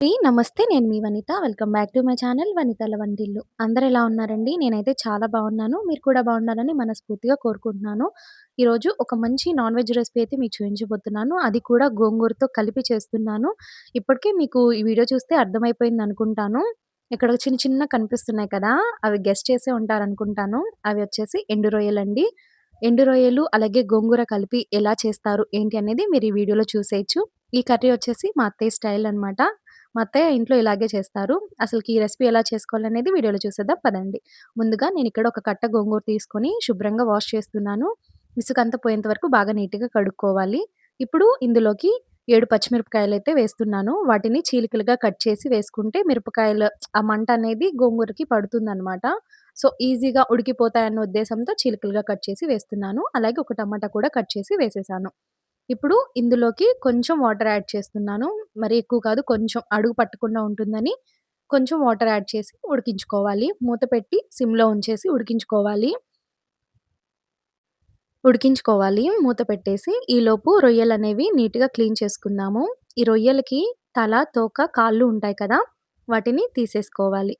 అండి. నమస్తే. నేను మీ Vanitha. Welcome back to my channel వనితల వంటిల్లు. అందరూ ఎలా ఉన్నారండి? నేనైతే చాలా బాగున్నాను. మీరు కూడా బాగుండాలని మనస్ఫూర్తిగా కోరుకుంటున్నాను. ఈరోజు ఒక మంచి నాన్ వెజ్ రెసిపీ అయితే మీకు చూపించబోతున్నాను అది కూడా గోంగూరతో కలిపి చేస్తున్నాను. ఇప్పటికే మీకు ఈ వీడియో చూస్తే అర్థమైపోయింది అనుకుంటాను ఇక్కడ చిన్న చిన్నగా కనిపిస్తున్నాయి కదా! అవి గెస్ చేసే ఉంటారనుకుంటాను. అవి వచ్చేసి ఎండు రొయ్యలండి. ఎండు రొయ్యలు అలాగే గోంగూర కలిపి ఎలా చేస్తారు, ఏంటి అనేది మీరు ఈ వీడియోలో చూసేయొచ్చు. ఈ కర్రీ వచ్చేసి మా అత్తయ్య స్టైల్ అనమాట. మా అత్తయ్య ఇంట్లో ఇలాగే చేస్తారు. అసలుకి ఈ రెసిపీ ఎలా చేసుకోవాలనేది వీడియోలో చూసేద్దాం పదండి. ముందుగా నేను ఇక్కడ ఒక కట్ట గోంగూర తీసుకొని శుభ్రంగా వాష్ చేస్తున్నాను. ఇసుకంతా పోయేంత వరకు బాగా నీట్‌గా కడుక్కోవాలి. ఇప్పుడు ఇందులోకి ఏడు పచ్చిమిరపకాయలు అయితే వేస్తున్నాను. వాటిని చీలికలుగా కట్ చేసి వేసుకుంటే మిరపకాయలు ఆ మంట అనేది గోంగూరకి పడుతుందనమాట. సో, ఈజీగా ఉడికిపోతాయన్న ఉద్దేశంతో చీలికలుగా కట్ చేసి వేస్తున్నాను. అలాగే ఒక టమాటా కూడా కట్ చేసి వేసేసాను. ఇప్పుడు ఇందులోకి కొంచెం వాటర్ యాడ్ చేస్తున్నాను. మరి ఎక్కువ కాదు. కొంచెం అడుగు పట్టకుండా ఉంటుందని కొంచెం వాటర్ యాడ్ చేసి ఉడికించుకోవాలి. మూత పెట్టి సిమ్‌లో ఉంచేసి ఉడికించుకోవాలి. ఉడికించుకోవాలి. మూత పెట్టేసి ఈలోపు రొయ్యలనేవి నీట్‌గా క్లీన్ చేసుకుందాము. ఈ రొయ్యలకి తల, తోక, కాళ్ళు ఉంటాయి కదా! వాటిని తీసేసుకోవాలి.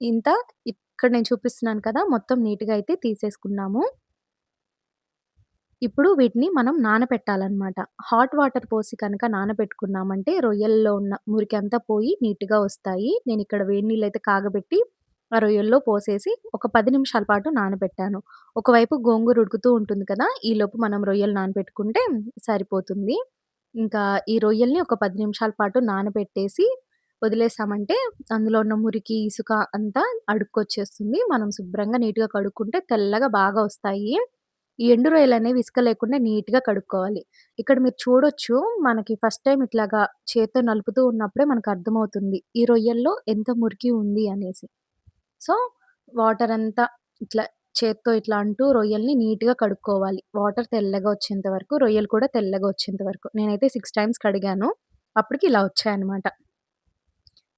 ఇంత ఇక్కడ నేను చూపిస్తున్నాను కదా! మొత్తం నీట్‌గా అయితే తీసేసుకున్నాము. ఇప్పుడు వీటిని మనం నానపెట్టాలన్నమాట. హాట్ వాటర్ పోసి కనుక నానబెట్టుకున్నామంటే రొయ్యల్లో ఉన్న మురికంతా పోయి నీట్‌గా వస్తాయి. నేనిక్కడ వేడి నీళ్ళైతే కాగబెట్టి ఆ రొయ్యల్లో పోసేసి ఒక 10 నిమిషాల పాటు నానబెట్టాను. ఒకవైపు గోంగూర ఉడుకుతూ ఉంటుంది కదా! ఈలోపు మనం రొయ్యలు నానబెట్టుకుంటే సరిపోతుంది. ఇంకా ఈ రొయ్యల్ని ఒక 10 నిమిషాల పాటు నానబెట్టేసి వదిలేసామంటే అందులో ఉన్న మురికి, ఇసుక అంతా అడుక్కొచ్చేస్తుంది. మనం శుభ్రంగా నీట్‌గా కడుక్కుంటే తెల్లగా బాగా వస్తాయి. ఈ ఎండు రొయ్యలు అనేవి ఇసుక లేకుండా నీట్‌గా కడుక్కోవాలి. ఇక్కడ మీరు చూడొచ్చు మనకి ఫస్ట్ టైమ్ ఇట్లాగా చేత్తో నలుపుతూ ఉన్నప్పుడే మనకర్థమవుతుంది. ఈ రొయ్యల్లో ఎంత మురికి ఉంది అనేసి. సో, వాటర్ అంతా ఇట్లా చేత్తో ఇట్లా అంటూ రొయ్యల్ని నీట్‌గా కడుక్కోవాలి. వాటర్ తెల్లగా వచ్చేంత వరకు, రొయ్యలు కూడా తెల్లగా వచ్చేంత వరకు. నేనైతే 6 టైమ్స్ కడిగాను. అప్పటికి ఇలా వచ్చాయన్నమాట.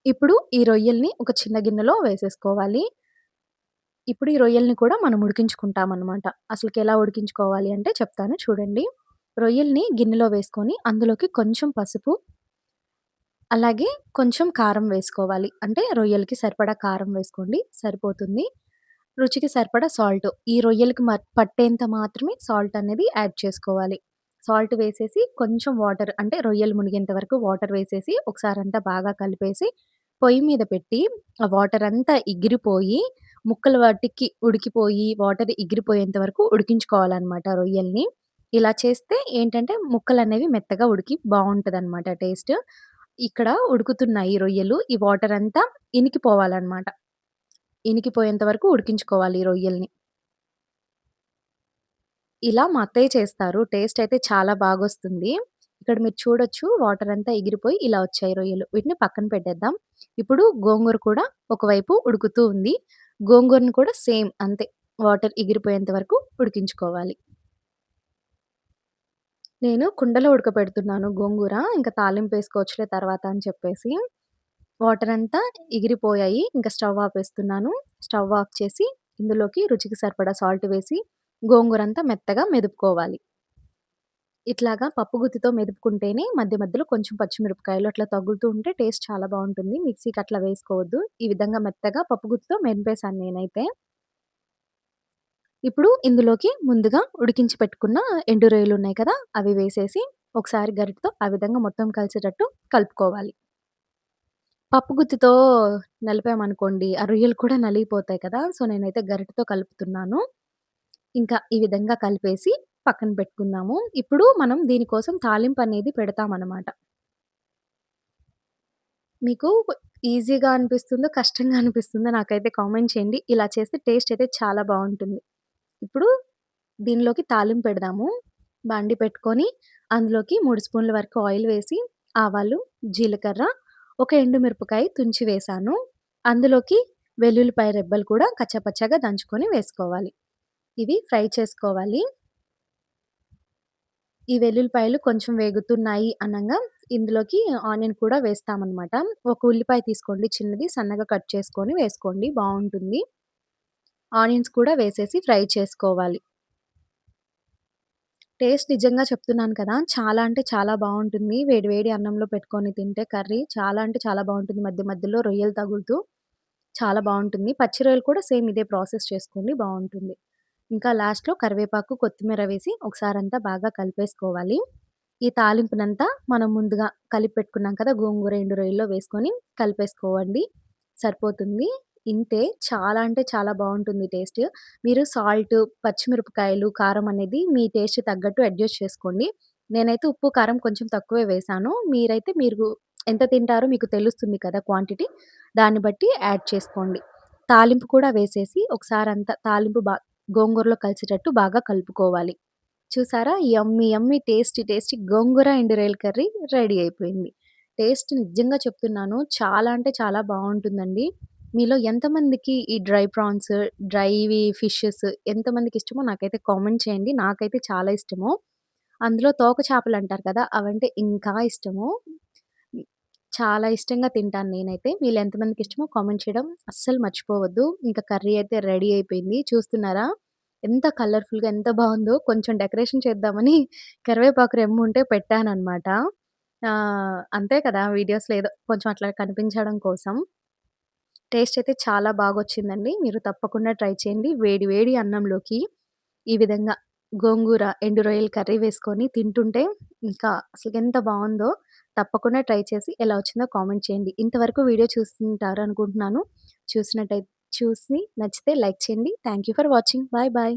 ఇప్పుడు ఈ రొయ్యల్ని ఒక చిన్న గిన్నెలో వేసేసుకోవాలి. ఇప్పుడు ఈ రొయ్యల్ని కూడా మనం ఉడికించుకుంటాం అనమాట అసలుకి ఎలా ఉడికించుకోవాలి అంటే చెప్తాను చూడండి. రొయ్యల్ని గిన్నెలో వేసుకొని అందులోకి కొంచెం పసుపు అలాగే కొంచెం కారం వేసుకోవాలి. అంటే రొయ్యలకి సరిపడా కారం వేసుకోండి సరిపోతుంది. రుచికి సరిపడా సాల్ట్. ఈ రొయ్యలకి మ పట్టేంత మాత్రమే సాల్ట్ అనేది యాడ్ చేసుకోవాలి. సాల్ట్ వేసేసి కొంచెం వాటర్ అంటే రొయ్యలు మునిగేంత వరకు వాటర్ వేసేసి ఒకసారి అంతా బాగా కలిపేసి పొయ్యి మీద పెట్టి ఆ వాటర్ అంతా ఎగిరిపోయి ముక్కలు వాటికి ఉడికిపోయి వాటర్ ఎగిరిపోయేంత వరకు ఉడికించుకోవాలన్నమాట రొయ్యల్ని. ఇలా చేస్తే ఏంటంటే ముక్కలనేవి మెత్తగా ఉడికి బావుంటదనమాట టేస్ట్. ఇక్కడ ఉడుకుతున్నాయి రొయ్యలు. ఈ వాటర్ అంతా ఇనికిపోవాలన్నమాట. ఇనికిపోయేంత వరకు ఉడికించుకోవాలి ఈ రొయ్యల్ని. ఇలా మా అత్తయ్య చేస్తారు. టేస్ట్ అయితే చాలా బాగొస్తుంది. ఇక్కడ మీరు చూడొచ్చు వాటర్ అంతా ఎగిరిపోయి ఇలా వచ్చాయి రొయ్యలు. వీటిని పక్కన పెట్టేద్దాం. ఇప్పుడు గోంగూర కూడా ఒకవైపు ఉడుకుతూ ఉంది. గోంగూరను కూడా సేమ్ అంతే వాటర్ ఎగిరిపోయేంత వరకు ఉడికించుకోవాలి. నేను కుండలో ఉడకబెడుతున్నాను గోంగూర. ఇంకా తాలింపు వేసుకోవచ్చులే తర్వాత అని చెప్పేసి. వాటర్ అంతా ఎగిరిపోయాయి. ఇంకా స్టవ్ ఆఫ్ వేస్తున్నాను స్టవ్ ఆఫ్ చేసి ఇందులోకి రుచికి సరిపడా సాల్ట్ వేసి గోంగూరంతా మెత్తగా మెదుపుకోవాలి. ఇట్లాగా పప్పు గుత్తితో మెదుపుకుంటేనే మధ్య మధ్యలో కొంచెం పచ్చిమిరపకాయలు అట్లా తగులుతూ ఉంటే టేస్ట్ చాలా బాగుంటుంది మిక్సీకి అట్లా వేసుకోవద్దు. ఈ విధంగా మెత్తగా పప్పు గుత్తితో మెదిపేసాను నేనైతే. ఇప్పుడు ఇందులోకి ముందుగా ఉడికించి పెట్టుకున్న ఎండు రొయ్యలు ఉన్నాయి కదా! అవి వేసేసి ఒకసారి గరిటతో ఆ విధంగా మొత్తం కలిసేటట్టు కలుపుకోవాలి. పప్పు గుత్తితో నలిపామనుకోండి ఆ రొయ్యలు కూడా నలిగిపోతాయి కదా! సో, నేనైతే గరిటతో కలుపుతున్నాను. ఇంకా ఈ విధంగా కలిపేసి పక్కన పెట్టుకుందాము. ఇప్పుడు మనం దీనికోసం తాలింపు అనేది పెడతాం అనమాట మీకు ఈజీగా అనిపిస్తుందో, కష్టంగా అనిపిస్తుందో నాకైతే కామెంట్ చేయండి. ఇలా చేస్తే టేస్ట్ అయితే చాలా బాగుంటుంది ఇప్పుడు దీనిలోకి తాలింపు పెడదాము. బండి పెట్టుకొని అందులోకి మూడు స్పూన్ల వరకు ఆయిల్ వేసి ఆవాలు, జీలకర్ర, ఒక ఎండుమిరపకాయ తుంచి వేశాను. అందులోకి వెల్లుల్లిపాయ రెబ్బలు కూడా కచ్చాపచ్చాగా దంచుకొని వేసుకోవాలి. ఇవి ఫ్రై చేసుకోవాలి. ఈ వెల్లుల్లిపాయలు కొంచెం వేగుతున్నాయి అనంగా ఇందులోకి ఆనియన్ కూడా వేస్తామనమాట. ఒక ఉల్లిపాయ తీసుకోండి చిన్నది సన్నగా కట్ చేసుకొని వేసుకోండి బాగుంటుంది ఆనియన్స్ కూడా వేసేసి ఫ్రై చేసుకోవాలి. టేస్ట్ నిజంగా చెప్తున్నాను కదా! చాలా అంటే చాలా బాగుంటుంది వేడి వేడి అన్నంలో పెట్టుకొని తింటే కర్రీ చాలా అంటే చాలా బాగుంటుంది మధ్య మధ్యలో రొయ్యలు తగులుతూ చాలా బాగుంటుంది పచ్చి రొయ్యలు కూడా సేమ్ ఇదే ప్రాసెస్ చేసుకోండి బాగుంటుంది ఇంకా లాస్ట్‌లో కరివేపాకు, కొత్తిమీర వేసి ఒకసారి అంతా బాగా కలిపేసుకోవాలి. ఈ తాలింపునంతా మనం ముందుగా కలిపి పెట్టుకున్నాం కదా! గోంగూర, ఎండు రొయ్యల్లో వేసుకొని కలిపేసుకోవండి. సరిపోతుంది. ఇంతే చాలా అంటే చాలా బాగుంటుంది టేస్ట్. మీరు సాల్ట్, పచ్చిమిరపకాయలు, కారం అనేది మీ టేస్ట్ తగ్గట్టు అడ్జస్ట్ చేసుకోండి. నేనైతే ఉప్పు, కారం కొంచెం తక్కువే వేశాను. మీరైతే మీరు ఎంత తింటారో మీకు తెలుస్తుంది కదా క్వాంటిటీ. దాన్ని బట్టి యాడ్ చేసుకోండి. తాలింపు కూడా వేసేసి ఒకసారి అంత తాలింపు బా గోంగూరలో కలిసేటట్టు బాగా కలుపుకోవాలి. చూసారా? Yummy yummy tasty tasty gongura ఎండు రొయ్యల కర్రీ రెడీ అయిపోయింది. టేస్ట్ నిజంగా చెప్తున్నాను చాలా అంటే చాలా బావుంటుందండి. మీలో ఎంతమందికి ఈ డ్రై ప్రాన్స్, డ్రైవి ఫిషెస్ ఎంతమందికి ఇష్టమో నాకైతే కామెంట్ చేయండి. నాకైతే చాలా ఇష్టము. అందులో తోక చేపలంటారు కదా! అవంటే ఇంకా ఇష్టము. చాలా ఇష్టంగా తింటాను నేనైతే. మీలో ఎంతమందికి ఇష్టమో కామెంట్ చేయడం అస్సలు మర్చిపోవద్దు. ఇంకా కర్రీ అయితే రెడీ అయిపోయింది. చూస్తున్నారా? ఎంత కలర్‌ఫుల్‌గా ఎంత బావుందో. కొంచెం డెకరేషన్ చేద్దామని కరివేపాకు రెమ్ముంటే పెట్టాననమాట. ఆహ్, అంతే కదా! వీడియోస్‌లో ఏదో కొంచెం అట్లా కనిపించడం కోసం. టేస్ట్ అయితే చాలా బాగొచ్చిందండి. మీరు తప్పకుండా ట్రై చేయండి. వేడి వేడి అన్నంలోకి ఈ విధంగా గోంగూర, ఎండు రొయ్యల కర్రీ వేసుకొని తింటుంటే ఇంకా అసలకెంత బావుందో. తప్పకుండా ట్రై చేసి ఎలా వచ్చిందో కామెంట్ చేయండి. ఇంతవరకు వీడియో చూసుంటారు అనుకుంటున్నాను. చూసినట్టయి చూసి నచ్చితే లైక్ చేయండి. Thank you for watching. Bye bye.